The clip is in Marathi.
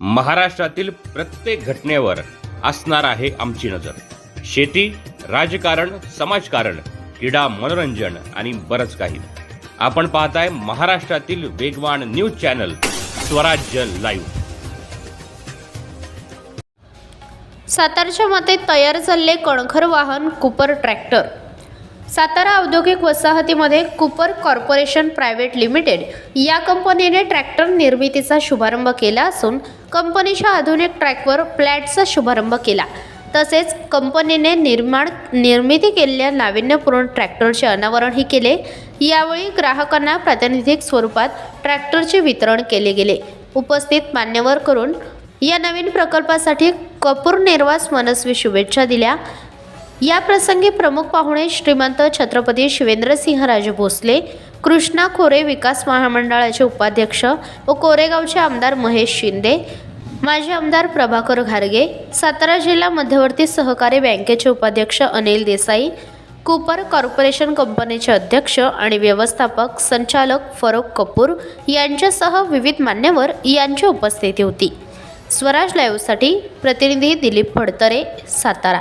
महाराष्ट्रातील प्रत्येक घटनेवर असणार आहे आमची नजर. शेती राजकारण समाजकारण क्रीडा मनोरंजन आणि बरंच काही. आपण पाहताय महाराष्ट्रातील वेगवान न्यूज चॅनल स्वराज्य लाईव्ह. सातारच्या मते तयार झाले कणखर वाहन कुपर ट्रॅक्टर. सातारा औद्योगिक वसाहतीमध्ये कुपर कॉर्पोरेशन प्रायव्हेट लिमिटेड या कंपनीने ट्रॅक्टर निर्मितीचा शुभारंभ केला असून कंपनीच्या आधुनिक ट्रॅकवर प्लॅटचा शुभारंभ केला. तसेच कंपनीने निर्माण निर्मिती केलेल्या नाविन्यपूर्ण ट्रॅक्टरचे अनावरणही केले. यावेळी ग्राहकांना प्रातिनिधिक स्वरूपात ट्रॅक्टरचे वितरण केले गेले. उपस्थित मान्यवर करून या नवीन प्रकल्पासाठी कपूर निर्वास मनस्वी शुभेच्छा दिल्या. या प्रसंगी प्रमुख पाहुणे श्रीमंत छत्रपती शिवेंद्रसिंहराजे भोसले कृष्णा खोरे विकास महामंडळाचे उपाध्यक्ष व कोरेगावचे आमदार महेश शिंदे माजी आमदार प्रभाकर घारगे सातारा जिल्हा मध्यवर्ती सहकारी बँकेचे उपाध्यक्ष अनिल देसाई कुपर कॉर्पोरेशन कंपनीचे अध्यक्ष आणि व्यवस्थापक संचालक फरोख कपूर यांच्यासह विविध मान्यवर यांची उपस्थिती होती. स्वराज लाईव्हसाठी प्रतिनिधी दिलीप फडतरे सातारा.